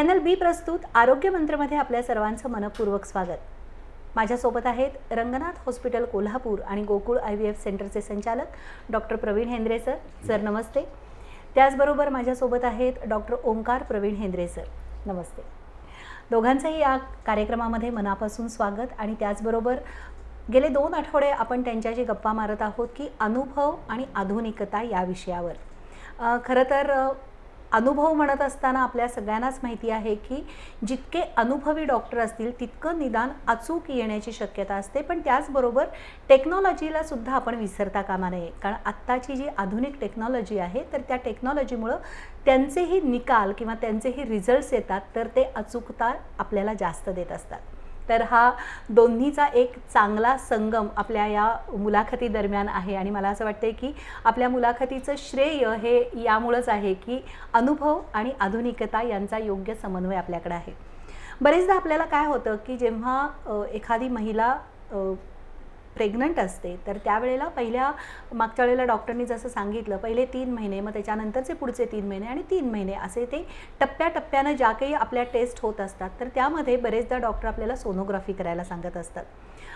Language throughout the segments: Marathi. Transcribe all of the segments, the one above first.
चॅनल बी प्रस्तुत आरोग्य मंत्रमध्ये आपल्या सर्वांचं मनपूर्वक स्वागत. माझ्यासोबत आहेत रंगनाथ हॉस्पिटल कोल्हापूर आणि गोकुळ आय व्ही एफ सेंटरचे संचालक doctor Praveen Hendre sir. Sir नमस्ते. त्याचबरोबर माझ्यासोबत आहेत डॉक्टर ओंकार प्रवीण हेंद्रे सर. नमस्ते. दोघांचंही या कार्यक्रमामध्ये मनापासून स्वागत आणि त्याचबरोबर गेले दोन आठवडे आपण त्यांच्याशी गप्पा मारत आहोत की अनुभव आणि आधुनिकता या विषयावर. खरं तर अनुभव म्हणत असताना आपल्या सगळ्यांनाच माहिती आहे की जितके अनुभवी डॉक्टर असतील तितकं निदान अचूक येण्याची शक्यता असते. पण त्याचबरोबर टेक्नॉलॉजीला सुद्धा आपण विसरता कामा नये. कारण आत्ताची जी आधुनिक टेक्नॉलॉजी आहे तर त्या टेक्नॉलॉजीमुळं त्यांचेही निकाल किंवा त्यांचेही रिझल्ट्स येतात तर ते अचूकता आपल्याला जास्त देत असतात. तर हा दोन्हीचा एक चांगला संगम आपल्या या मुलाखती दरम्यान आहे. आणि मला असं वाटतं की आपल्या मुलाखतीचं श्रेय हे यामुळंच आहे की अनुभव आणि आधुनिकता यांचा योग्य समन्वय आपल्याकडे आहे. बरेचदा आपल्याला काय होतं की जेव्हा एखादी महिला प्रेग्नंट असते तर त्यावेळेला पहिल्या मागच्या वेळेला डॉक्टरनी जसं सांगितलं पहिले तीन महिने मग त्याच्यानंतरचे पुढचे तीन महिने आणि तीन महिने असे ते टप्प्याटप्प्यानं ज्या काही आपल्या टेस्ट होत असतात तर त्यामध्ये बरेचदा डॉक्टर आपल्याला सोनोग्राफी करायला सांगत असतात.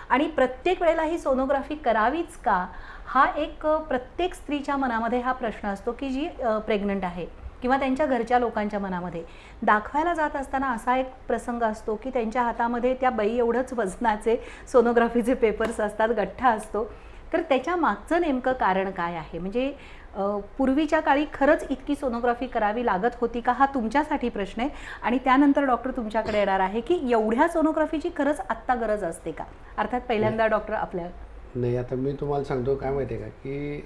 आणि प्रत्येक वेळेला ही सोनोग्राफी करावीच का? हा एक प्रत्येक स्त्रीच्या मनामध्ये हा प्रश्न असतो की जी प्रेग्नंट आहे. किंवा त्यांच्या घरच्या लोकांच्या मनामध्ये. दाखवायला जात असताना असा एक प्रसंग असतो की त्यांच्या हातामध्ये त्या बाई एवढंच वजनाचे सोनोग्राफीचे पेपर्स असतात गठ्ठा असतो. तर त्याच्या मागचं नेमकं कारण काय आहे? म्हणजे पूर्वीच्या काळी खरंच इतकी सोनोग्राफी करावी लागत होती का? हा तुमच्यासाठी प्रश्न आहे. आणि त्यानंतर डॉक्टर तुमच्याकडे येणार आहे की एवढ्या सोनोग्राफीची खरंच आत्ता गरज असते का? अर्थात पहिल्यांदा डॉक्टर आपल्या नाही आता मी तुम्हाला सांगतो काय माहिती आहे का? की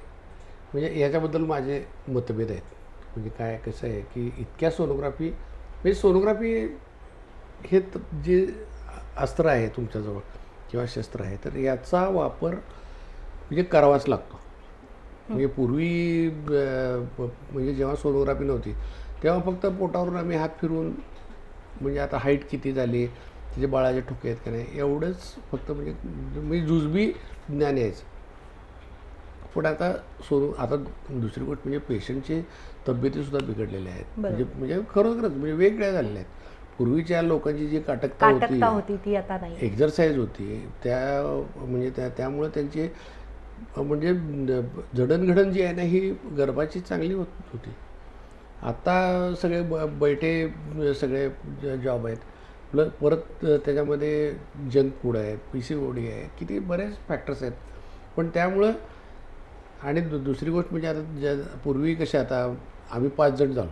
म्हणजे याच्याबद्दल माझे मतभेद आहेत. म्हणजे काय कसं आहे की इतक्या सोनोग्राफी म्हणजे सोनोग्राफी हे जे अस्त्र आहे तुमच्याजवळ किंवा शस्त्र आहे तर याचा वापर म्हणजे करावाच लागतो. म्हणजे पूर्वी म्हणजे जेव्हा सोनोग्राफी नव्हती तेव्हा फक्त पोटावरून आम्ही हात फिरून म्हणजे आता हाईट किती झाली त्याचे बाळाचे ठोके आहेत का नाही एवढंच फक्त म्हणजे म्हणजे जुजबी ज्ञान यायचं. पण आता सोनू आता दुसरी गोष्ट म्हणजे पेशंटची तब्येतीसुद्धा बिघडलेल्या आहेत. म्हणजे म्हणजे खरोखरच म्हणजे वेगळ्या झालेल्या आहेत. पूर्वीच्या लोकांची जी काटकता होती होती ती आता नाही. एक्झरसाईज होती त्या म्हणजे त्या त्यामुळं त्यांची म्हणजे जडणघडण जी आहे ना ही गर्भाची चांगली होत होती. आता सगळे ब बैठे सगळे जॉब आहेत. प्लस परत त्याच्यामध्ये जंक फूड आहे पी सी ओडी आहे किती बरेच फॅक्टर्स आहेत. पण त्यामुळं आणि दु दुसरी गोष्ट म्हणजे आता ज्या पूर्वी कसे आता आम्ही पाच जण झालो.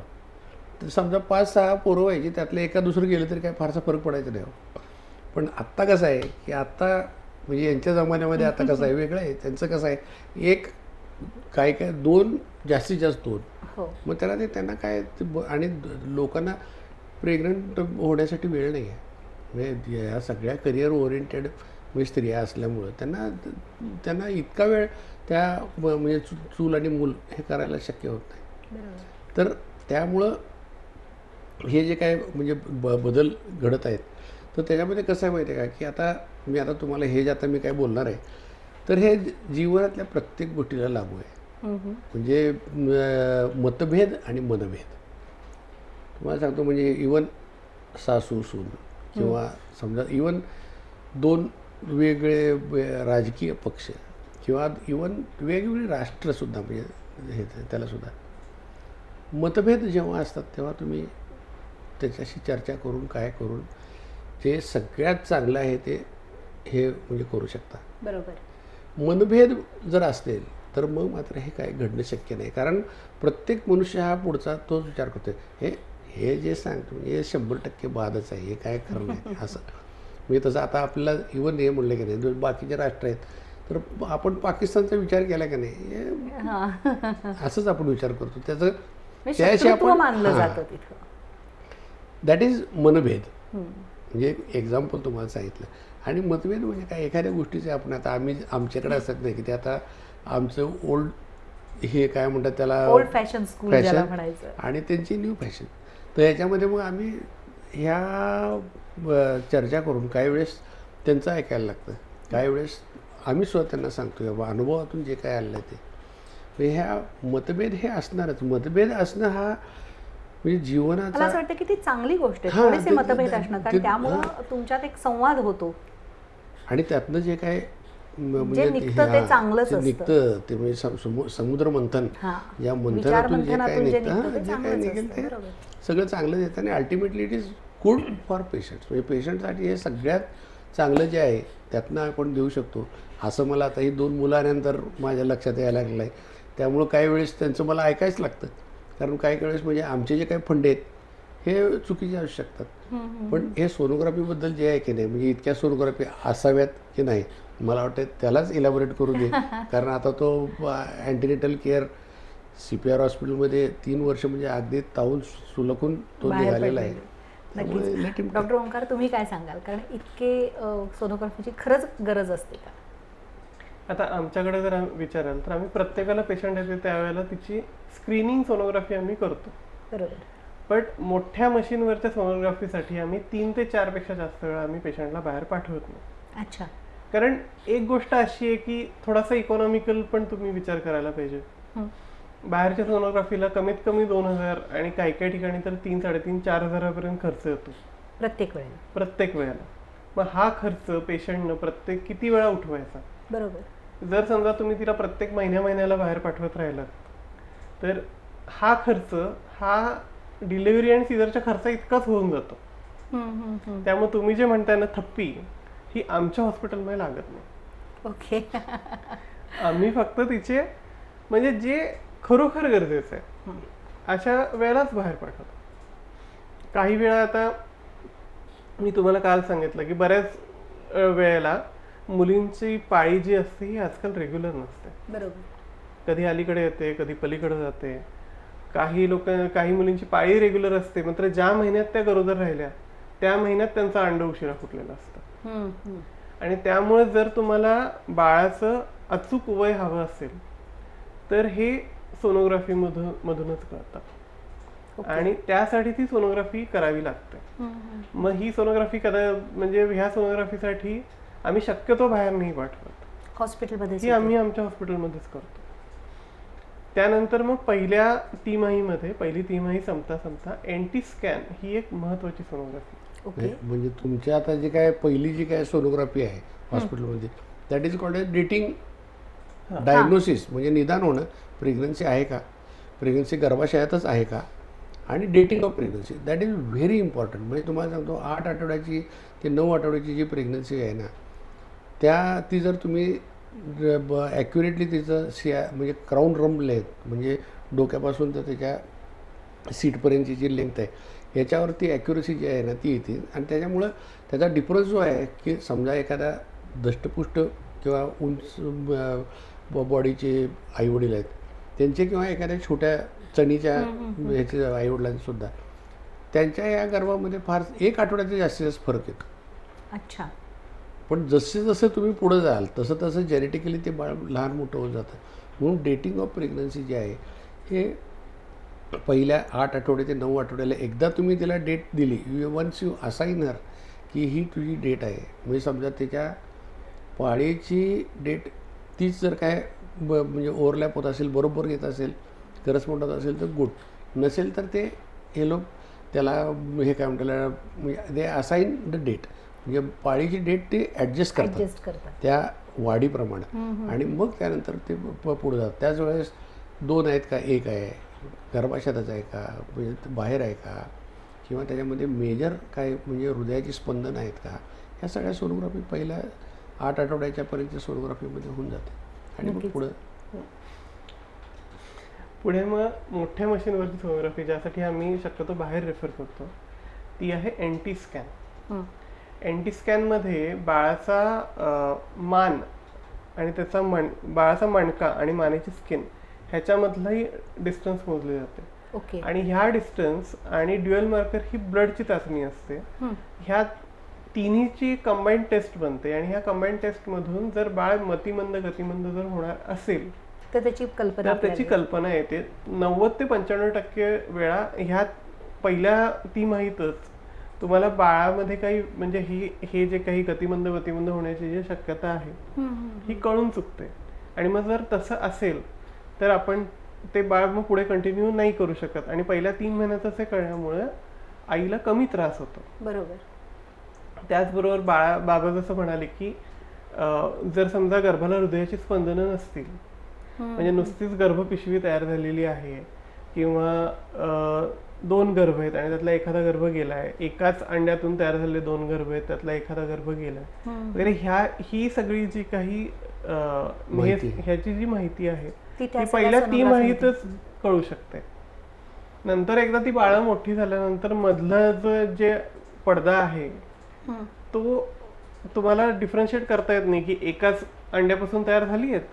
तर समजा पाच सहा पोरं व्हायची त्यातले एका दुसरं गेलं तरी काय फारसा फरक पडायचा नाही हो. पण आत्ता कसं आहे की आत्ता म्हणजे यांच्या जमान्यामध्ये आता कसं आहे वेगळं आहे. त्यांचं कसं आहे एक काय काय दोन जास्तीत जास्त दोन. हो. मग त्याला ते त्यांना काय ते ब- आणि लोकांना प्रेग्नंट होण्यासाठी वेळ नाही आहे म्हणजे ह्या सगळ्या करिअर ओरिएंटेड म्हणजे स्त्रिया असल्यामुळं त्यांना त्यांना इतका वेळ त्या म्हणजे चू चूल आणि मूल हे करायला शक्य होत नाही. तर त्यामुळं हे जे काय म्हणजे ब बदल घडत आहेत तर त्याच्यामध्ये कसं आहे माहिती आहे का? की आता मी आता तुम्हाला हे जे आता मी काय बोलणार आहे तर हे जीवनातल्या प्रत्येक गोष्टीला लागू आहे. हम्म, हम्म. म्हणजे मतभेद आणि मनभेद. तुम्हाला सांगतो म्हणजे इवन सासू सून. किंवा समजा इवन दोन वेगळे राजकीय पक्ष किंवा इवन वेगवेगळे राष्ट्रसुद्धा म्हणजे हे त्यालासुद्धा मतभेद जेव्हा असतात तेव्हा तुम्ही त्याच्याशी चर्चा करून काय करून जे सगळ्यात चांगलं आहे ते हे म्हणजे करू शकता. बरोबर. मनभेद जर असतील तर मग मात्र हे काय घडणं शक्य नाही. कारण प्रत्येक मनुष्य हा पुढचा तोच विचार करतो हे हे जे सांगतो हे शंभर टक्के बादच आहे हे काय खरं नाही असं. म्हणजे तसं आता आपल्याला इवन हे म्हणलं की नाही बाकीचे राष्ट्र आहेत तर आपण पाकिस्तानचा विचार केला की नाही असंच आपण विचार करतो. त्याचं म्हणजे त्याशी आपण- मानलं. जातं तिथं. दॅट इज मनभेद. म्हणजे एक एक्झाम्पल तुम्हाला सांगितलं. आणि मतभेद म्हणजे काय? एखाद्या गोष्टीचे आपण आता आम्ही आमच्याकडे असत नाही की ते आता आमचं ओल्ड हे काय म्हणतात त्याला? ओल्ड फॅशन म्हणायचं. आणि त्यांची न्यू फॅशन तर याच्यामध्ये मग आम्ही ह्या चर्चा करून काही वेळेस त्यांचं ऐकायला लागतं. काही वेळेस आम्ही सुद्धा त्यांना सांगतो की बाबा अनुभवातून जे काय आलं आहे ते ह्या मतभेद हे असणारच. मतभेद असणं हा म्हणजे जीवनाचा असं वाटतं की ती चांगली गोष्ट आहे. थोडेसे मतभेद असणं. कारण त्यामुळं. तुमच्यात एक संवाद होतो. आणि त्यातनं जे काय म्हणजे निघतं ते हा, चांगलंच. निघतं ते म्हणजे सम- समु- समुद्र मंथन. या मंथनातून जे काय निघतं जे काय निघेल ते. सगळं चांगलं येतं आणि ultimately it is good for patients म्हणजे पेशंटसाठी हे सगळ्यात चांगलं जे आहे त्यातनं आपण देऊ शकतो असं मला आता ही दोन मुलं आल्यानंतर माझ्या लक्षात यायला लागलं आहे त्यामुळं काही वेळेस त्यांचं मला ऐकायच लागतं कारण काही वेळेस म्हणजे आमचे जे काही फंडे आहेत हे चुकीचे असू शकतात पण हे सोनोग्राफीबद्दल जे आहे की नाही म्हणजे इतक्या सोनोग्राफी असाव्यात की नाही मला वाटतं त्यालाच इलॅबोरेट करू दे. कारण आता तो antenatal care C P R हॉस्पिटलमध्ये तीन वर्ष म्हणजे अगदी ताऊन सुलकून तो बाहेर निघालेला आहे. नक्कीच. डॉक्टर ओंकार तुम्ही काय सांगाल? कारण इतके सोनोग्राफीची खरंच गरज असते का? आता आमच्याकडे जर आम्ही विचाराल तर आम्ही प्रत्येकाला पेशंट येते त्यावेळेला तिची स्क्रीनिंग सोनोग्राफी आम्ही करतो. बरोबर. बट मोठ्या मशीनवरच्या सोनोग्राफीसाठी आम्ही तीन ते चारपेक्षा जास्त वेळा आम्ही पेशंटला बाहेर पाठवत नाही. अच्छा. कारण एक गोष्ट अशी आहे की थोडासा इकॉनॉमिकल पण तुम्ही विचार करायला पाहिजे. बाहेरच्या सोनोग्राफीला कमीत कमी दोन हजार आणि काही काही ठिकाणी तर तीन साडेतीन चार हजारापर्यंत खर्च येतो. प्रत्येक वेळेला. प्रत्येक वेळेला. मग हा खर्च पेशंटनं प्रत्येक किती वेळा उठवायचा? बरोबर. जर समजा तुम्ही तिला प्रत्येक महिन्या महिन्याला बाहेर पाठवत राहिलात तर हा खर्च हा डिलिव्हरी आणि सिझरच्या खर्च इतकाच होऊन जातो. त्यामुळे तुम्ही जे म्हणताय ना थप्पी ही आमच्या हॉस्पिटलमध्ये लागत नाही. ओके. आम्ही फक्त तिचे म्हणजे जे खरोखर गरजेचं आहे अशा वेळेलाच बाहेर पाठवतो. काही वेळा आता मी तुम्हाला काल सांगितलं की बऱ्याच वेळेला मुलींची पाळी जी असते ही आजकाल रेग्युलर नसते. बरोबर. कधी अलीकडे येते कधी पलीकडे जाते. काही लोक काही मुलींची पाळी रेग्युलर असते मात्र ज्या महिन्यात त्या गरोदर राहिल्या त्या महिन्यात त्यांचा अंड उशिरा फुटलेला असतं. आणि त्यामुळे जर तुम्हाला बाळाचं अचूक वय हवं असेल तर हे सोनोग्राफी मधून मधूनच कळतं. आणि त्यासाठी ती सोनोग्राफी करावी लागते. मग ही सोनोग्राफी कदा म्हणजे ह्या सोनोग्राफीसाठी आम्ही शक्यतो बाहेर नाही पाठवत हॉस्पिटलमध्ये ही आम्ही आमच्या हॉस्पिटलमध्येच करतो त्यानंतर मग पहिल्या तिमाहीमध्ये पहिली तिमाही संपता संपता एनटी स्कॅन ही एक महत्वाची सोनोग्राफी म्हणजे तुमची आता जी काय पहिली जी काय सोनोग्राफी आहे हॉस्पिटलमध्ये that is called dating diagnosis म्हणजे निदान होणं. प्रेग्नन्सी आहे का? प्रेग्नन्सी गर्भाशयातच आहे का? आणि dating of pregnancy that is very important म्हणजे तुम्हाला सांगतो आठ आठवड्याची ते नऊ आठवड्याची जी प्रेग्नन्सी आहे ना त्या ती जर तुम्ही ॲक्युरेटली तिचं सिया म्हणजे क्राऊन रम लेंथ म्हणजे डोक्यापासून तर त्याच्या सीटपर्यंतची जी लेंथ आहे ह्याच्यावरती ॲक्युरसी जी आहे ना ती येते. आणि त्याच्यामुळं त्याचा डिफरन्स जो आहे की समजा एखादा दष्टपुष्ट किंवा उंच बॉडीचे आईवडील आहेत त्यांचे किंवा एखाद्या छोट्या चणीच्या ह्याचे आईवडिलांसुद्धा त्यांच्या या गर्भामध्ये फार एक आठवड्याचा जास्तीत जास्त फरक येतो अच्छा. पण जसे जसं तुम्ही पुढं जाल तसं तसं जेनेटिकली ते बाळ लहान मोठं होत जातं. म्हणून डेटिंग ऑफ प्रेग्नन्सी जे आहे हे पहिल्या आठ आठवडे ते नऊ आठवड्याला एकदा तुम्ही तिला डेट दिली. You once you assign her की ही तुझी डेट आहे. म्हणजे समजा त्याच्या पाळीची डेट तीच जर काय ब म्हणजे ओव्हरलॅप होत असेल बरोबर येत असेल करस्पॉन्ड होत असेल तर गुड नसेल तर ते हे लोक त्याला हे काय म्हणतात म्हणजे दे असाईन द डेट म्हणजे पाळीची डेट ते ॲडजस्ट करतात. त्या वाढीप्रमाणे. आणि मग त्यानंतर ते पुढे जातात. त्याच वेळेस दोन आहेत का? एक आहे. गर्भाशयातच आहे का? म्हणजे बाहेर आहे का? किंवा त्याच्यामध्ये मेजर काय म्हणजे हृदयाची स्पंदन आहेत का? ह्या सगळ्या सोनोग्राफी पहिल्या आठ आठवड्याच्यापर्यंत सोनोग्राफीमध्ये होऊन जाते. आणि मग. पुढं? पुढे मग मोठ्या मशीनवरची सोनोग्राफी ज्यासाठी आम्ही शक्यतो बाहेर रेफर करतो ती आहे एनटी स्कॅन. एनटी स्कॅनमध्ये बाळाचा मान आणि त्याचा मण बाळाचा मणका आणि मानेची स्किन ह्याच्यामधलाही डिस्टन्स मोजले जाते. ओके. आणि ह्या डिस्टन्स आणि ड्युअल मार्कर ही ब्लडची चाचणी असते. ह्या तिन्हीची कंबाईंड टेस्ट बनते आणि ह्या कंबाईंड टेस्टमधून जर बाळ मतिमंद गतिमंद जर होणार असेल तर त्याची कल्पना तर त्याची कल्पना येते. नव्वद ते पंच्याण्णव टक्के वेळा ह्या पहिल्या तिमाहीतच तुम्हाला बाळामध्ये काही म्हणजे ही हे जे काही गतिमंद गतिमंद होण्याची जी शक्यता आहे. ही कळून चुकते. आणि मग जर तसं असेल तर आपण ते बाळ मग पुढे कंटिन्यू नाही करू शकत. आणि पहिल्या तीन महिन्यातच हे कळल्यामुळे आईला कमी त्रास होतो. बरोबर. त्याचबरोबर बाळा बाबा जसं म्हणाले की जर समजा गर्भाला हृदयाची स्पंदनं नसतील म्हणजे नुसतीच गर्भपिशवी तयार झालेली आहे किंवा दोन गर्भ आहेत आणि त्यातला एखादा गर्भ गेलाय एकाच अंड्यातून तयार झालेले दोन गर्भ आहेत त्यातला एखादा गर्भ गेलाय. वगैरे ह्या ही सगळी जी काही. ह्याची जी माहिती आहे ती ती पहिल्या सगळ्या तिमाहीतच कळू शकते. नंतर एकदा ती बाळं मोठी झाल्यानंतर मधलं जो जे पडदा आहे. तो तुम्हाला डिफरन्शिएट करता येत नाही की एकाच अंड्यापासून तयार झाली आहेत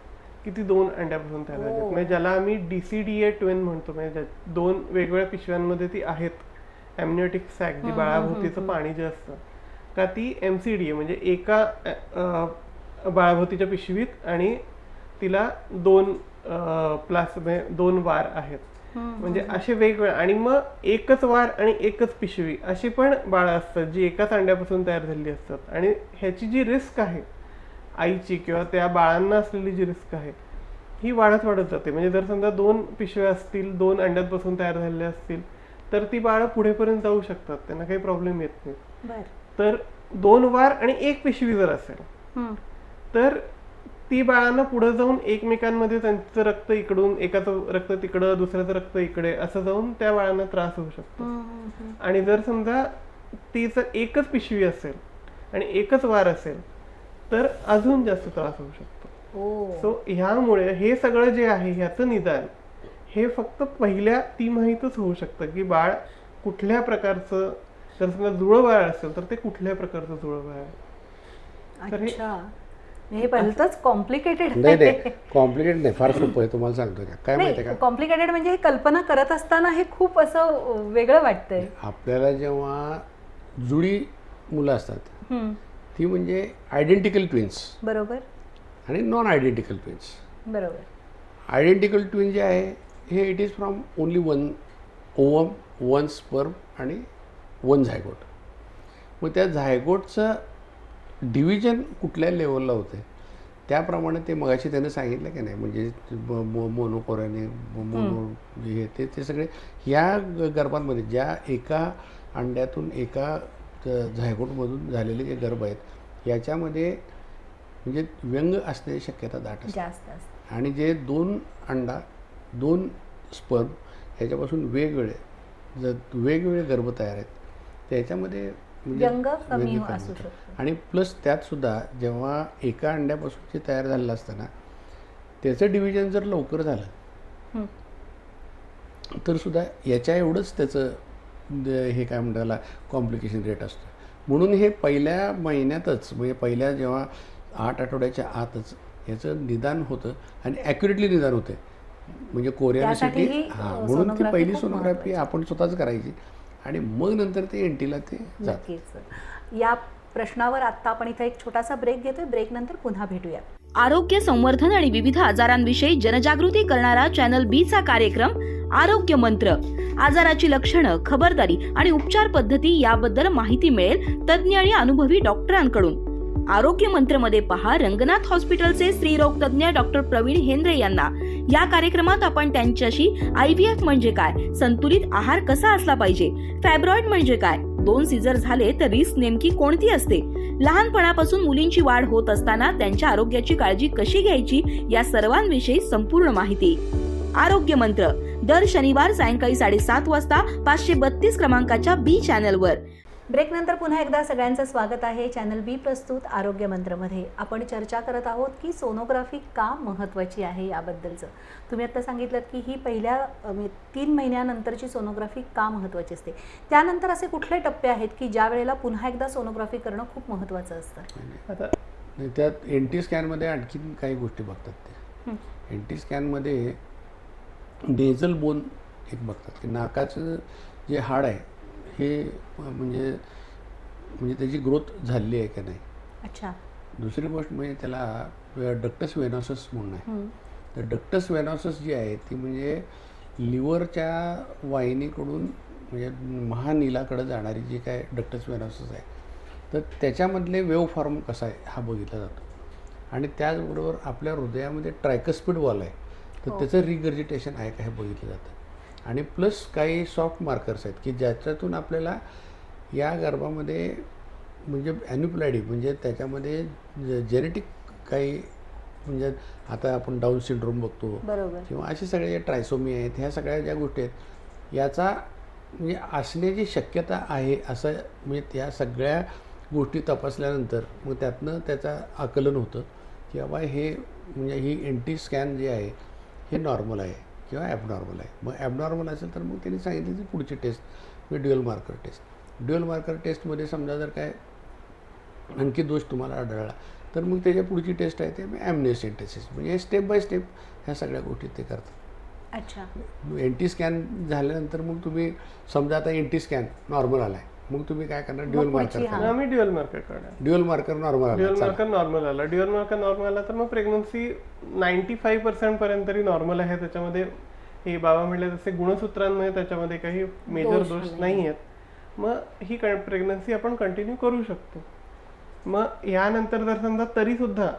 की ती दोन अंड्यापासून तयार झाली आहेत. म्हणजे ज्याला आम्ही डीसीडीए ट्वेन म्हणतो म्हणजे दोन वेगवेगळ्या पिशव्यांमध्ये ती आहेत. एमनिओटिक सॅक जी बाळाभोवतीचं पाणी जे असतं का ती एमसीडीए म्हणजे एका बाळाभोवतीच्या पिशवीत आणि तिला दोन प्लास दोन वार आहेत. म्हणजे असे वेगवेगळे. आणि मग एकच वार आणि एकच पिशवी अशी पण बाळं असतात जी एकाच अंड्यापासून तयार झालेली असतात. आणि ह्याची जी रिस्क आहे आईची किंवा त्या बाळांना असलेली जी रिस्क आहे ही वाढत वाढत जाते. म्हणजे जर समजा दोन पिशव्या असतील दोन अंड्यापासून तयार झालेल्या असतील तर ती बाळं पुढेपर्यंत जाऊ शकतात. त्यांना काही प्रॉब्लेम येत नाही. तर दोन वार आणि एक पिशवी जर असेल. तर ती बाळांना पुढे जाऊन एकमेकांमध्ये त्यांचं रक्त इकडून एकाचं रक्त तिकडं दुसऱ्याचं रक्त इकडे असं जाऊन त्या बाळांना त्रास होऊ शकतो. आणि जर समजा तिचं एकच पिशवी असेल आणि एकच वार असेल तर अजून जास्त त्रास होऊ शकतो. सो ह्यामुळे हे सगळं जे आहे ह्याचं निदान हे फक्त पहिल्या तिमाहीतच होऊ शकतं की बाळ कुठल्या प्रकारचं जर समजा जुळं बाळ असेल तर ते कुठल्या प्रकारचं जुळं बाळ आहे? तर हे- हे पहिलंच कॉम्प्लिकेटेड नाही नाही कॉम्प्लिकेट नाही फार सोपं आहे तुम्हाला सांगतो का? काय माहिती का? कॉम्प्लिकेटेड म्हणजे हे कल्पना करत असताना हे खूप असं वेगळं वाटतंय. आपल्याला जेव्हा जुळी मुलं असतात. ती म्हणजे आयडेंटिकल ट्विन्स बरोबर. आणि नॉन आयडेंटिकल ट्विन्स बरोबर. आयडेंटिकल ट्विन जे आहे हे it is from only one ovum one sperm आणि वन झायगोट मग त्या झायगोटचं डिव्हिजन कुठल्या लेवलला होते त्याप्रमाणे ते मगाशी त्याने सांगितलं की नाही म्हणजे मोनोकोऱ्याने मोनो हे ते ते सगळे ह्या ग- गर्भांमध्ये ज्या एका अंड्यातून एका झायगोटमधून झालेले जे गर्भ आहेत याच्यामध्ये म्हणजे व्यंग असण्याची शक्यता दाट असते. आणि जे दोन अंडा दोन स्पर्म ह्याच्यापासून वेगवेगळे जर वेगवेगळे गर्भ तयार आहेत त्याच्यामध्ये व्यंग कमी व्यंग असू. शकतो आणि प्लस त्यात सुद्धा जेव्हा एका अंड्यापासून जे तयार झालेलं असतं ना त्याचं डिव्हिजन जर लवकर झालं. तर सुद्धा याच्या एवढंच त्याचं हे काय म्हणतात त्याला कॉम्प्लिकेशन रेट असतं म्हणून हे पहिल्या महिन्यातच म्हणजे पहिल्या जेव्हा आठ आठवड्याच्या आतच याचं निदान होतं आणि ॲक्युरेटली निदान होते म्हणजे त्यासाठीही, हां म्हणून ती पहिली सोनोग्राफी. आपण स्वतःच करायची आणि मग नंतर ते एनटीला ते जातं. नक्कीच. या प्रश्नावर आत्ता आपण इथं एक छोटासा ब्रेक घेतोय. ब्रेक नंतर पुन्हा भेटूया. आरोग्य संवर्धन आणि विविध आजारांविषयी जनजागृती करणारा चॅनल बी चा कार्यक्रम आरोग्य मंत्र. आजाराची लक्षणं खबरदारी आणि उपचार पद्धती याबद्दल माहिती मिळेल तज्ज्ञ आणि अनुभवी डॉक्टरांकडून. आरोग्य मंत्रमध्ये पहा रंगनाथ हॉस्पिटलचे स्त्रीरोग तज्ज्ञ डॉक्टर प्रवीण हेंद्रे यांना. या कार्यक्रमात आपण त्यांच्याशी आय व्ही एफ म्हणजे काय संतुलित आहार कसा असला पाहिजे फॅब्रॉइड म्हणजे काय दोन सीझर झाले तर रिस्क नेमकी कोणती असते लहानपणापासून मुलींची वाढ होत असताना त्यांच्या आरोग्याची काळजी कशी घ्यायची या सर्वांविषयी संपूर्ण माहिती. आरोग्य मंत्र दर शनिवार सायंकाळी साडेसात वाजता पाचशे बत्तीस क्रमांकाच्या बी चॅनलवर. ब्रेक नंतर पुन्हा एकदा सगळ्यांचं स्वागत आहे चॅनल बी प्रस्तुत आरोग्य मंत्रमध्ये. आपण चर्चा करत आहोत की सोनोग्राफी का महत्त्वाची आहे याबद्दलचं. तुम्ही आता सांगितलं की ही पहिल्या तीन महिन्यानंतरची सोनोग्राफी का महत्त्वाची असते? त्यानंतर असे कुठले टप्पे आहेत की ज्या वेळेला पुन्हा एकदा सोनोग्राफी करणं खूप महत्त्वाचं असतं? आता त्यात एन टी स्कॅनमध्ये आणखीन काही गोष्टी बघतात ते. एन टी स्कॅनमध्ये डेझल बोन एक बघतात. की नाकाचं जे हाड आहे हे म्हणजे म्हणजे त्याची ग्रोथ झालेली आहे का नाही? अच्छा. दुसरी गोष्ट म्हणजे त्याला डक्टस वेनॉसस म्हणून आहे. हं. तर डक्टस वेनॉसस जी आहे ती म्हणजे लिव्हरच्या वाहिनीकडून म्हणजे महानीलाकडे जाणारी जी काय डक्टस वेनॉसस आहे तर त्याच्यामधले वेव फॉर्म कसा आहे हा बघितला जातो. आणि त्याचबरोबर आपल्या हृदयामध्ये ट्रायकस्पिड वॉल आहे तर त्याचं रिगर्जिटेशन आहे का हे बघितलं जातं. आणि प्लस काही सॉफ्ट मार्कर्स आहेत की ज्याच्यातून आपल्याला या गर्भामध्ये म्हणजे ॲन्युप्लायडी म्हणजे त्याच्यामध्ये जेनेटिक काही म्हणजे आता आपण डाऊन सिंड्रोम बघतो किंवा असे सगळे जे ट्रायसोमी आहेत ह्या सगळ्या ज्या गोष्टी आहेत याचा म्हणजे असण्याची शक्यता आहे असं म्हणजे त्या सगळ्या गोष्टी तपासल्यानंतर मग त्यातनं त्याचं आकलन होतं की बाबा हे म्हणजे ही एन टी स्कॅन जे आहे हे नॉर्मल आहे. किंवा ॲबनॉर्मल आहे. मग ॲबनॉर्मल असेल तर मग त्यांनी सांगितलं की पुढची टेस्ट म्हणजे dual marker test dual marker टेस्टमध्ये समजा जर काय आणखी दोष तुम्हाला आढळला तर मग त्याच्या पुढची टेस्ट आहे ते ॲमनिओसेंटेसिस म्हणजे स्टेप बाय स्टेप ह्या सगळ्या गोष्टी ते करतात. अच्छा. एन टी स्कॅन झाल्यानंतर मग तुम्ही समजा आता एन टी स्कॅन नॉर्मल आलाय. मग तुम्ही काय करणार? ड्युअल मार्कर हा. आम्ही ड्युअल मार्कर काढा dual marker normal dual marker normal आला. ड्युअल मार्कर नॉर्मल आला तर मग प्रेग्नन्सी नाईन्टी फाईव्ह पर्सेंट पर्यंत तरी नॉर्मल आहे. त्याच्यामध्ये हे बाबा म्हणले तसे गुणसूत्रांमध्ये त्याच्यामध्ये काही मेजर दोष दोष नाही. नाही आहेत मग ही प्रेग्नन्सी आपण कंटिन्यू करू शकतो. मग यानंतर जर समजा तरी सुद्धा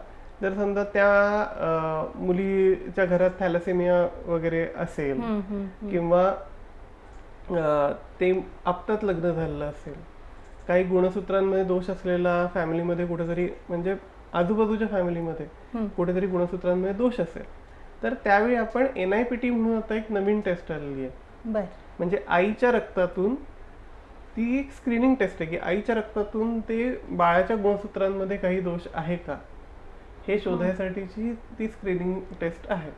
जर समजा त्या अं, मुलीच्या घरात थॅलसेमिया वगैरे असेल. किंवा ते आत्ताच लग्न झालेलं असेल. काही गुणसूत्रांमध्ये दोष असलेला फॅमिलीमध्ये कुठेतरी म्हणजे आजूबाजूच्या फॅमिलीमध्ये. कुठेतरी गुणसूत्रांमध्ये दोष असेल. तर त्यावेळी आपण एन आय पी टी म्हणून आता एक नवीन टेस्ट आलेली आहे. म्हणजे आईच्या रक्तातून ती एक स्क्रीनिंग टेस्ट आहे की आईच्या रक्तातून ते बाळाच्या गुणसूत्रांमध्ये काही दोष आहे का? हे शोधायसाठीची ती स्क्रीनिंग टेस्ट आहे.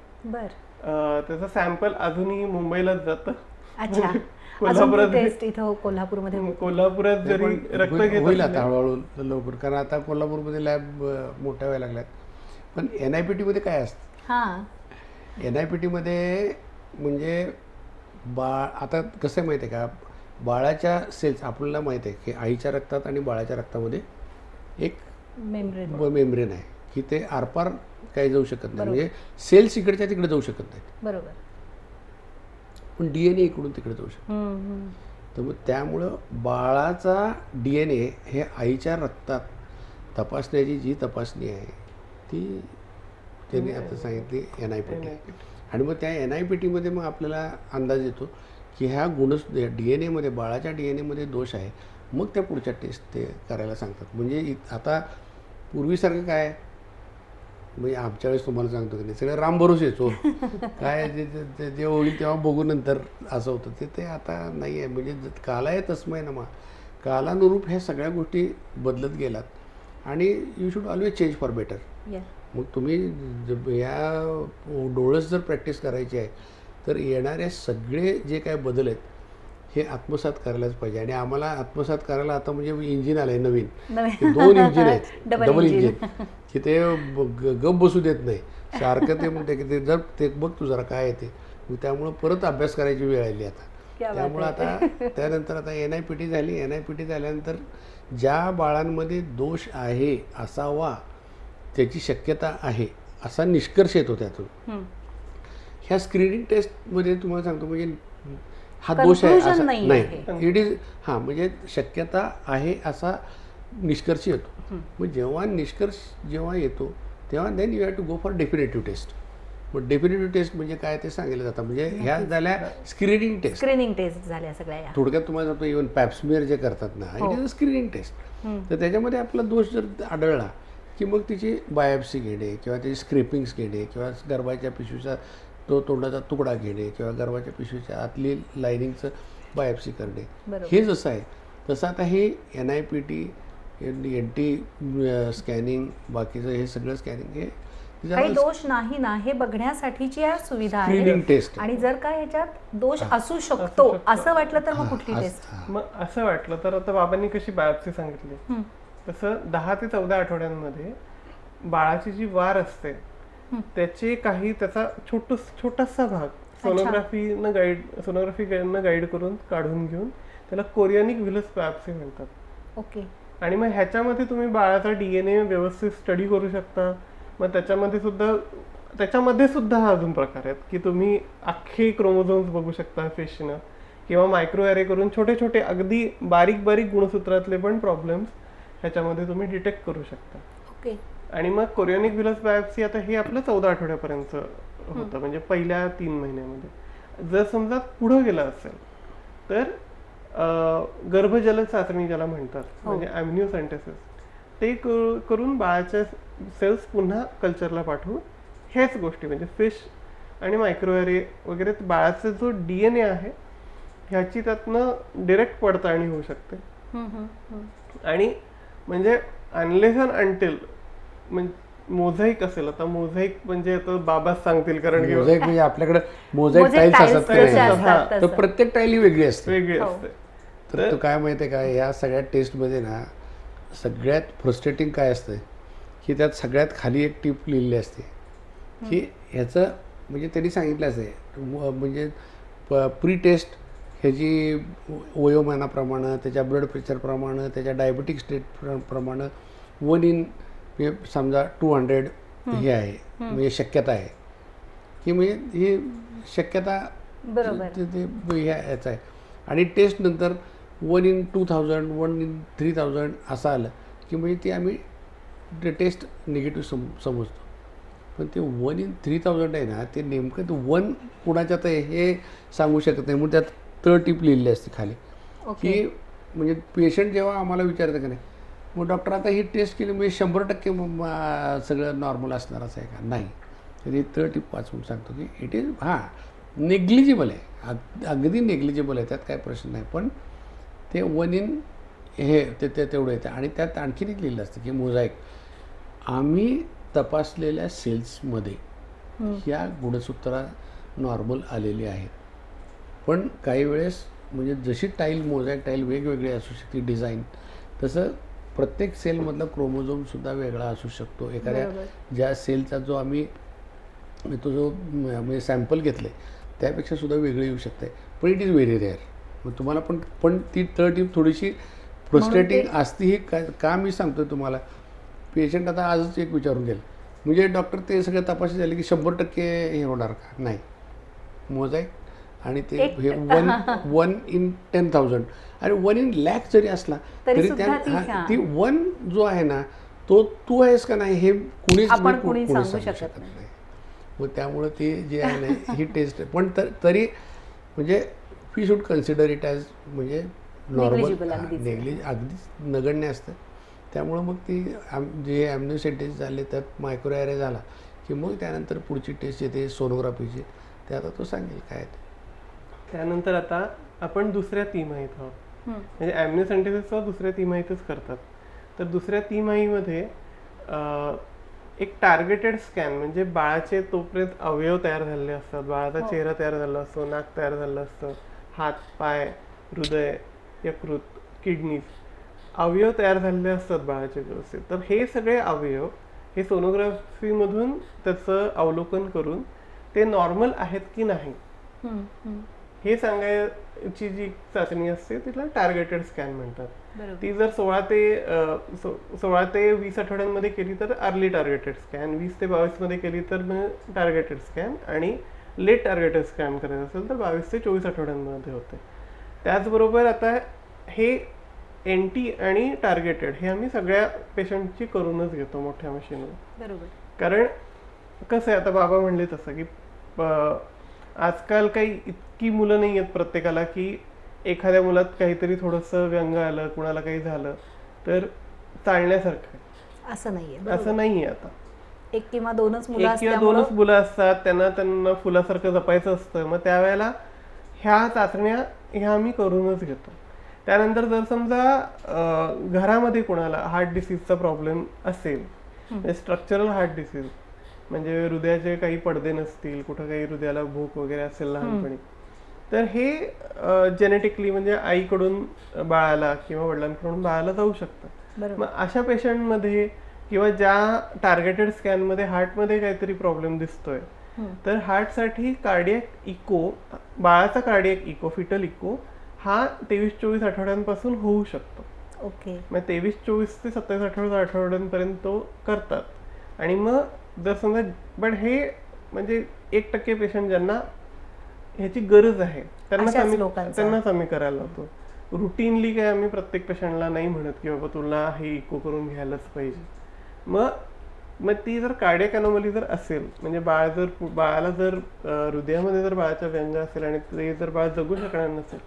त्याचं सॅम्पल अजूनही मुंबईलाच जातं. अच्छा. कोल्हापुरात टेस्ट इथं कोल्हापूरमध्ये होत. कोल्हापुरात जरी रक्त घेत होईल आता हळूहळू लवकर. कारण आता कोल्हापूरमध्ये लॅब मोठ्या व्हायला लागल्यात. पण एन आय पी टीमध्ये काय असतं? हा. एन आय पी टीमध्ये म्हणजे बाळ आता कसं आहे माहिती आहे का? बाळाच्या सेल्स आपल्याला माहिती आहे की आईच्या रक्तात आणि बाळाच्या रक्तामध्ये एक मेम्ब्रेन मेम्ब्रेन आहे. की ते आरपार काही जाऊ शकत नाही. म्हणजे सेल्स इकडच्या तिकडे जाऊ शकत नाहीत. बरोबर. पण डी एन ए इकडून तिकडे जाऊ शकतो. तर मग त्यामुळं बाळाचा डी एन ए हे आईच्या रक्तात तपासण्याची जी तपासणी आहे ती त्यांनी आता सांगितली एन आय पी टी आणि मग त्या एन आय पी टीमध्ये मग आपल्याला अंदाज येतो की ह्या गुण डी एन एमध्ये बाळाच्या डी एन एमध्ये दोष आहे. मग त्या पुढच्या टेस्ट ते करायला सांगतात. म्हणजे आता पूर्वीसारखं काय? आहे? म्हणजे आमच्या वेळेस तुम्हाला सांगतो की नाही. सगळं राम भरोसेच हो. काय जे- जे- होईल तेव्हा बघू नंतर असं होतं. ते ते आता नाही आहे म्हणजे ज- कालाय तस्मय ना मा कालानुरूप ह्या सगळ्या गोष्टी बदलत गेलात. आणि you should always change for better मग तुम्ही या डोळस जर प्रॅक्टिस करायची आहे तर येणारे सगळे जे काय बदल आहेत हे आत्मसात करायलाच पाहिजे. आणि आम्हाला आत्मसात करायला आता म्हणजे इंजिन आलं आहे नवीन. दोन इंजिन आहेत. डबल. इंजिन की ते गप बसू देत नाही. सारखं ते म्हणते की ते जर ते बघ तू जरा काय आहे ते. मग त्यामुळं परत अभ्यास करायची वेळ आली आता. त्यामुळं आता त्यानंतर आता एन आय पी टी झाली. एन आय पी टी झाल्यानंतर ज्या बाळांमध्ये दोष आहे असावा त्याची शक्यता आहे असा निष्कर्ष येतो त्यातून. ह्या स्क्रीनिंग टेस्टमध्ये तुम्हाला सांगतो म्हणजे हा दोष आहे नाही इट इज हां म्हणजे शक्यता आहे असा निष्कर्ष येतो. मग जेव्हा निष्कर्ष जेव्हा येतो तेव्हा then you have to go for definitive test मग डेफिनेटिव्ह टेस्ट म्हणजे काय ते सांगितलं जातं. म्हणजे ह्या झाल्या स्क्रीनिंग टेस्ट स्क्रीनिंग टेस्ट झाल्या सगळ्या थोडक्यात तुम्हाला सांगतो इव्हन पॅप्समिअर जे करतात ना. It is a screening test. तर त्याच्यामध्ये आपला दोष जर आढळला की मग तिची बायोप्सी घेणे किंवा त्याची स्क्रेपिंग्स घेणे किंवा गर्भाच्या पिशवीचा तो तोंडाचा तुकडा घेणे किंवा गर्भाच्या पिशवीच्या आतली लायनिंगचं बायोप्सी करणे. हे जसं आहे. तसं आता हे N I P T N T scanning बाकीचं हे सगळं स्कॅनिंग हे काही दोष नाही ना हे बघण्यासाठीची या सुविधा आहे. टेस्ट आणि जर का ह्याच्यात दोष असू शकतो असं वाटलं तर मग कुठली टेस्ट मग असं वाटलं तर आता बाबांनी कशी बायोप्सी सांगितली. तसं दहा ते चौदा आठवड्यांमध्ये बाळाची जी वार असते त्याचे काही त्याचा छोट छोटासा भाग सोनोग्राफीनं गाईड सोनोग्राफीनं गाईड करून काढून घेऊन त्याला कोरियनिक व्हिलस बायोप्सी म्हणतात. ओके. आणि मग ह्याच्यामध्ये तुम्ही बाळाचा डीएनए व्यवस्थित स्टडी करू शकता. मग त्याच्यामध्ये सुद्धा त्याच्यामध्ये सुद्धा हा अजून प्रकार आहेत की तुम्ही अख्खे क्रोमोझोम्स बघू शकता फेशनं किंवा मायक्रो अरे करून छोटे छोटे अगदी बारीक बारीक गुणसूत्रातले पण प्रॉब्लेम्स ह्याच्यामध्ये तुम्ही डिटेक्ट करू शकता. ओके. आणि मग कोरियनिक व्हिलस बायोप्सी आता हे आपलं चौदा आठवड्यापर्यंत होतं. म्हणजे पहिल्या तीन महिन्यामध्ये. जर समजा पुढं गेलं असेल तर गर्भजल चाचणी ज्याला म्हणतात हो. म्हणजे अॅम्निओसेंटेसिस ते करून बाळाच्या सेल्स पुन्हा कल्चरला पाठवून हेच गोष्टी म्हणजे फिश आणि मायक्रोवेरे वगैरे बाळाचा जो डी एन ए आहे ह्याची त्यातनं डिरेक्ट पडताळणी होऊ शकते. आणि म्हणजे अनलेस अँड अनटिल मोझाईक असेल आता मोझाईक म्हणजे आता बाबाच सांगतील कारण की म्हणजे आपल्याकडे Mosaic टाईल्स असतात तर. प्रत्येक टाईल ही वेगळी असते वेगळी हो. असते तर तो काय माहिती आहे का या सगळ्या टेस्टमध्ये ना सगळ्यात फ्रस्ट्रेटिंग काय असतं की त्यात सगळ्यात खाली एक टीप लिहिलेली असते. की ह्याचं म्हणजे त्यांनी सांगितलं असते म- म्हणजे प्री टेस्ट ह्याची वयोमानाप्रमाणे त्याच्या ब्लड प्रेशरप्रमाणे त्याच्या डायबेटिक स्टेट प्रमाणे वन इन समजा टू हंड्रेड हे आहे म्हणजे शक्यता आहे. की म्हणजे ही शक्यता ते ते ह्या याचं आहे. आणि टेस्ट नंतर one in two thousand one in three thousand असं आलं की म्हणजे ते आम्ही टेस्ट निगेटिव्ह सम समजतो. पण ते वन इन थ्री थाउजंड आहे ना ते नेमकं ते वन कुणाच्यात आहे हे सांगू शकत नाही. म्हणून त्यात तळ टीप लिहिलेली असते खाली. की म्हणजे पेशंट जेव्हा आम्हाला विचारतं का नाही मग डॉक्टर आता ही टेस्ट केली म्हणजे शंभर टक्के सगळं नॉर्मल असणारच आहे का? नाही. तरी तळ टीप वाचून सांगतो की इट इज हां नेग्लिजिबल आहे. अग अगदी नेग्लिजिबल आहे त्यात काय प्रश्न नाही. पण ते वन इन हे ते ते तेवढं येतं. आणि त्यात आणखीन एक लिहिलं असतं की मोझाईक आम्ही तपासलेल्या सेल्समध्ये ह्या गुणसूत्रा नॉर्मल आलेली आहेत. पण काही वेळेस म्हणजे जशी टाईल मोझॅक टाईल वेगवेगळी असू शकते डिझाईन तसं प्रत्येक सेलमधला क्रोमोझोमसुद्धा वेगळा असू शकतो. एखाद्या. ज्या सेलचा जो आम्ही तो जो म्हणजे सॅम्पल घेतले त्यापेक्षा सुद्धा वेगळी येऊ शकते. पण इट इज व्हेरी रेअर. मग तुम्हाला पण पण ती टीप थोडीशी फ्रस्ट्रेटिंग असते ही का का मी सांगतो तुम्हाला? पेशंट आता आजच एक विचारून गेलं म्हणजे डॉक्टर ते सगळं तपासणी झाले की शंभर टक्के हे होणार का? नाही. मोजाईक आणि ते हे one one in ten thousand आणि वन इन लॅक जरी असला तरी त्या ती- वन जो आहे ना तो तू आहेस का नाही हे कुणीच कुणी सांगू शकत नाही. मग त्यामुळं ते जे आहे ना ही टेस्ट पण तर तरी म्हणजे we should consider it as म्हणजे नॉर्मल. नेग्लिज अगदीच. नगण्य असतं. त्यामुळं मग ती जे ॲम्निओसेंटेज झाले त्यात मायक्रो ॲरे झाला की मग त्यानंतर पुढची टेस्ट येते सोनोग्राफीची ते आता तो सांगेल काय ते. त्यानंतर आता आपण दुसऱ्या तिमाहीत आहोत. म्हणजे ॲम्निओसेंटेसिसचा दुसऱ्या तिमाहीतच करतात. तर दुसऱ्या तिमाहीमध्ये एक टार्गेटेड स्कॅन म्हणजे बाळाचे तोपर्यंत अवयव तयार झालेले असतात. बाळाचा हो. चेहरा तयार झाला असतो नाक तयार झालं असतं. हात पाय हृदय यकृत किडनीज अवयव तयार झालेले असतात बाळाचे व्यवस्थित. तर हे सगळे अवयव हे सोनोग्राफीमधून त्याचं अवलोकन करून ते नॉर्मल आहेत की नाही? हम्म, हम्म. हे सांगायची जी चाचणी असते तिला टार्गेटेड स्कॅन म्हणतात. ती जर सोळा ते सोळा ते वीस आठवड्यांमध्ये केली तर अर्ली टार्गेटेड स्कॅन वीस ते बावीसमध्ये केली तर टार्गेटेड स्कॅन आणि लेट टार्गेटेड स्कॅन करायचं असेल तर बावीस ते चोवीस आठवड्यांमध्ये होते. त्याचबरोबर आता हे एन टी आणि टार्गेटेड हे आम्ही सगळ्या पेशंटची करूनच घेतो मोठ्या मशीनवर बरोबर. कारण कसं आहे आता बाबा म्हणले तसं की आजकाल काही इतकी मुलं नाही आहेत प्रत्येकाला की एखाद्या मुलात काहीतरी थोडंसं व्यंग आलं कुणाला काही झालं तर चालण्यासारखं आहे. असं नाहीये. असं बरोबर. नाहीये आता. एक किंवा दोनच मुलं एक किंवा असल्यामुळं दोनच मुलं असतात त्यांना त्यांना फुलासारखं जपायचं असतं. मग त्यावेळेला ह्या चाचण्या ह्या आम्ही करूनच घेतो. त्यानंतर जर समजा अं, घरामध्ये कोणाला हार्ट डिसीजचा प्रॉब्लेम असेल स्ट्रक्चरल हार्ट डिसीज म्हणजे हृदयाचे काही पडदे नसतील कुठं काही हृदयाला भूक वगैरे असेल लहानपणी तर हे जेनेटिकली म्हणजे आईकडून बाळाला किंवा वडिलांकडून बाळाला जाऊ शकतं. बरोबर. मग अशा पेशंटमध्ये किंवा ज्या टार्गेटेड स्कॅनमध्ये हार्टमध्ये काहीतरी प्रॉब्लेम दिसतोय. तर हार्टसाठी कार्डियक इको बाळाचा कार्डियक इको फिटल इको हा तेवीस चोवीस आठवड्यांपासून होऊ शकतो. ओके. मग तेवीस चोवीस ते सत्तावीस आठवडा आठवड्यांपर्यंत तो करतात. आणि मग जर समजा पण हे म्हणजे एक टक्के पेशंट ज्यांना ह्याची गरज आहे त्यांनाच आम्ही. त्यांनाच आम्ही करायला लावतो रुटीनली काय आम्ही प्रत्येक पेशंटला नाही म्हणत की बाबा तुला हे इको करून घ्यायलाच पाहिजे. मग मग ती जर कार्डियक अनोमली जर असेल म्हणजे बाळ जर बाळाला जर हृदयामध्ये जर बाळाचा व्यंग असेल आणि ते जर बाळ जगू शकणार नसेल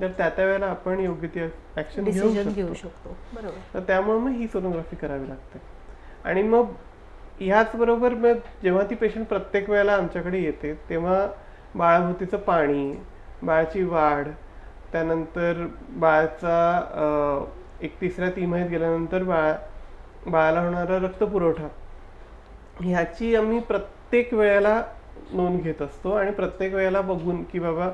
तर त्या त्या वेळेला आपण योग्य ती ऍक्शन घेऊ शकतो. घेऊ शकतो. बरोबर. तर त्यामुळे मग ही सोनोग्राफी करावी लागते. आणि मग ह्याचबरोबर मग जेव्हा ती पेशंट प्रत्येक वेळेला आमच्याकडे येते तेव्हा बाळाभोवतीचं पाणी बाळाची वाढ त्यानंतर बाळाचा एक तिसऱ्या तिमाहीत गेल्यानंतर बाळा बाळाला होणारा रक्तपुरवठा. ह्याची आम्ही प्रत्येक वेळेला नोंद घेत असतो आणि प्रत्येक वेळेला बघून की बाबा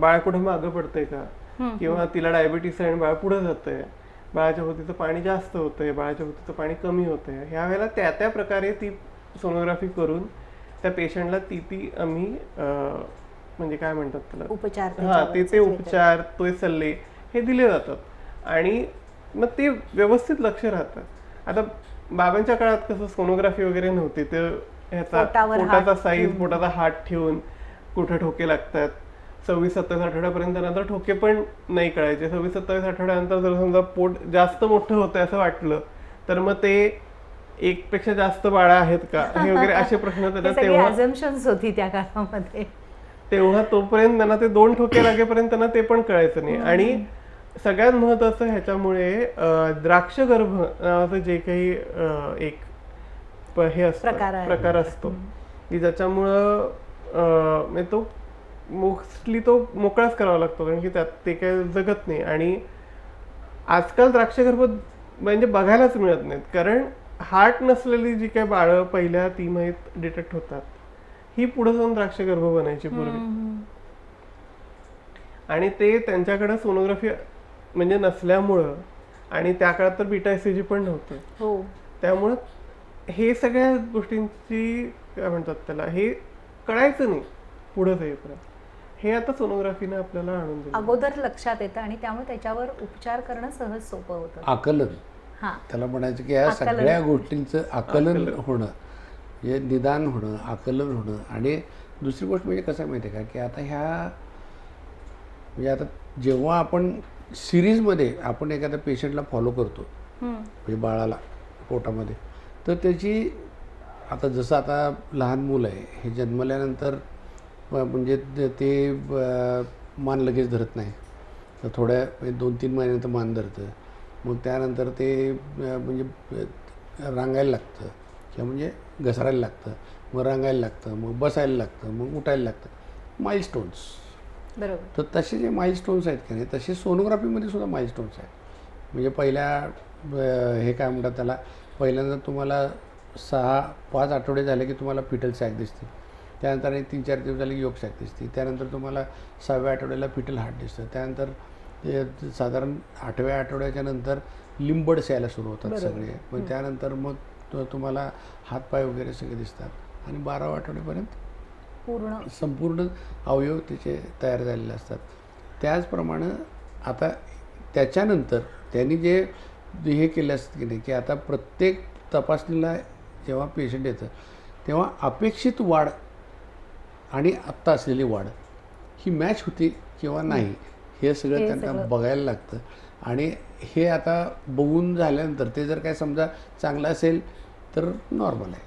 बाळ कुठं मागं पडतंय का? किंवा तिला डायबिटीस आहे आणि बाळ पुढे जातंय. बाळाच्या होतीचं पाणी जास्त होतंय बाळाच्या होतीचं पाणी कमी होतंय. ह्या वेळेला त्या त्या प्रकारे ती सोनोग्राफी करून त्या पेशंटला ती ती आम्ही म्हणजे काय म्हणतात त्याला? उपचार हा ते ते. उपचार ते सल्ले हे दिले जातात. आणि मग ते व्यवस्थित लक्ष राहतं. आता बाबांच्या काळात कसं सोनोग्राफी वगैरे नव्हती ते ह्याचा पोटाचा साईज पोटाचा हात ठेवून कुठे ठोके लागतात. सव्वीस सत्तावीस आठवड्यापर्यंत नंतर ठोके पण नाही कळायचे. सव्वीस सत्तावीस आठवड्यानंतर जर समजा पोट जास्त मोठं होतं असं वाटलं तर मग ते एक पेक्षा जास्त बाळा आहेत का? हे वगैरे असे प्रश्न त्यांना तेव्हा होती त्या काळामध्ये. तेव्हा तोपर्यंत त्यांना ते दोन ठोके लागेपर्यंत त्यांना ते पण कळायचं नाही. आणि सगळ्यात महत्वाचं ह्याच्यामुळे अं, द्राक्ष गर्भ नावाचं जे काही एक हे असतं प्रकार असतो. की ज्याच्यामुळं म्हणजे तो मोस्टली तो मोकळाच करावा लागतो. कारण की त्यात ते काय जगत नाही. आणि आजकाल द्राक्षगर्भ म्हणजे बघायलाच मिळत नाहीत. कारण हार्ट नसलेली जी काही बाळं पहिल्या तिमाहीत डिटेक्ट होतात ही पुढे जाऊन द्राक्षगर्भ बनायची पूर्वी. आणि ते त्यांच्याकडे सोनोग्राफी म्हणजे नसल्यामुळं. आणि त्या काळात तर बीटा जी पण नव्हतं. हो. त्यामुळं हे सगळ्या गोष्टींची काय म्हणतात त्याला हे कळायचं नाही पुढे जाईपर्यंत. हे आता सोनोग्राफीने आपल्याला आणून दिलं. अगोदर लक्षात येतं आणि त्यामुळे त्याच्यावर उपचार करणं सहज सोपं होतं. आकलन. हा. त्याला म्हणायचं की या आकलन. सगळ्या गोष्टींचं आकलन होणं म्हणजे निदान होणं आकलन होणं. आणि दुसरी गोष्ट म्हणजे कसं आहे माहिती आहे का? की आता ह्या म्हणजे आता जेव्हा आपण सिरीजमध्ये आपण एखाद्या पेशंटला फॉलो करतो. म्हणजे बाळाला पोटामध्ये. तर त्याची आता जसं आता लहान मुलं आहे हे जन्मल्यानंतर म्हणजे ते- मान लगेच धरत नाही. तर थोड्या म्हणजे दोन तीन महिन्यानंतर मान धरतं. मग त्यानंतर ते म्हणजे रांगायला लागतं. किंवा म्हणजे घसरायला लागतं. मग रांगायला लागतं मग बसायला लागतं मग उठायला लागतं. माईलस्टोन्स बरोबर. तर तसे जे माईलस्टोन्स आहेत का नाही तसे सोनोग्राफीमध्ये सुद्धा माईलस्टोन्स आहेत. म्हणजे पहिल्या हे काय म्हणतात त्याला? पहिल्यांदा तुम्हाला सहा पाच आठवडे झाले की तुम्हाला फिटल सॅक दिसते. त्यानंतर आणि तीन चार दिवस झाले की योग सॅक दिसते. त्यानंतर तुम्हाला सहाव्या आठवड्याला फिटल हार्ट दिसतं. त्यानंतर ते साधारण आठव्या आठवड्याच्या नंतर लिंबड्स यायला सुरू होतात. सगळे. मग त्यानंतर मग तुम्हाला हातपाय वगैरे सगळे दिसतात. आणि बाराव्या आठवड्यापर्यंत पूर्ण संपूर्ण अवयव त्याचे तयार झालेले असतात. त्याचप्रमाणे आता त्याच्यानंतर त्यांनी जे हे केलं असतं की नाही की आता प्रत्येक तपासणीला जेव्हा पेशंट येतं तेव्हा अपेक्षित वाढ आणि आत्ता असलेली वाढ ही मॅच होती किंवा नाही हे सगळं त्यांना. बघायला लागतं. आणि हे आता बघून झाल्यानंतर ते जर काय समजा चांगलं असेल तर नॉर्मल आहे.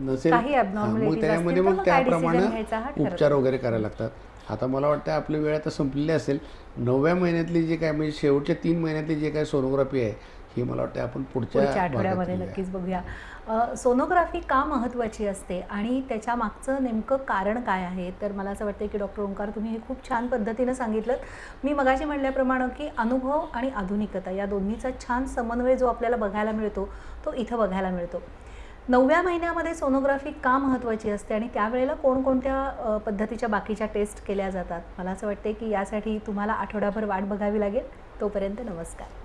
नसेल. काही मग त्यामध्ये मग त्याप्रमाणे. उपचार वगैरे करायला लागतात. आता मला वाटतं आपली वेळ आता संपलेली असेल. नवव्या महिन्यातली जी काय म्हणजे शेवटच्या तीन महिन्यातली जी काय सोनोग्राफी आहे ही मला वाटतं आपण पुढच्या आठवड्यामध्ये. नक्कीच बघूया. सोनोग्राफी का महत्त्वाची असते आणि त्याच्या मागचं नेमकं कारण काय आहे? तर मला असं वाटतं की डॉक्टर ओंकार तुम्ही हे खूप छान पद्धतीनं सांगितलं मी मगाशी म्हणल्याप्रमाणे की अनुभव आणि आधुनिकता या दोन्हीचा छान समन्वय जो आपल्याला बघायला मिळतो तो इथं बघायला मिळतो. नवव्या महिन्यामध्ये सोनोग्राफी का महत्त्वाची असते आणि त्यावेळेला कोणकोणत्या पद्धतीच्या बाकीच्या टेस्ट केल्या जातात? मला असं वाटते की यासाठी तुम्हाला आठवडाभर वाट बघावी लागेल. तोपर्यंत नमस्कार.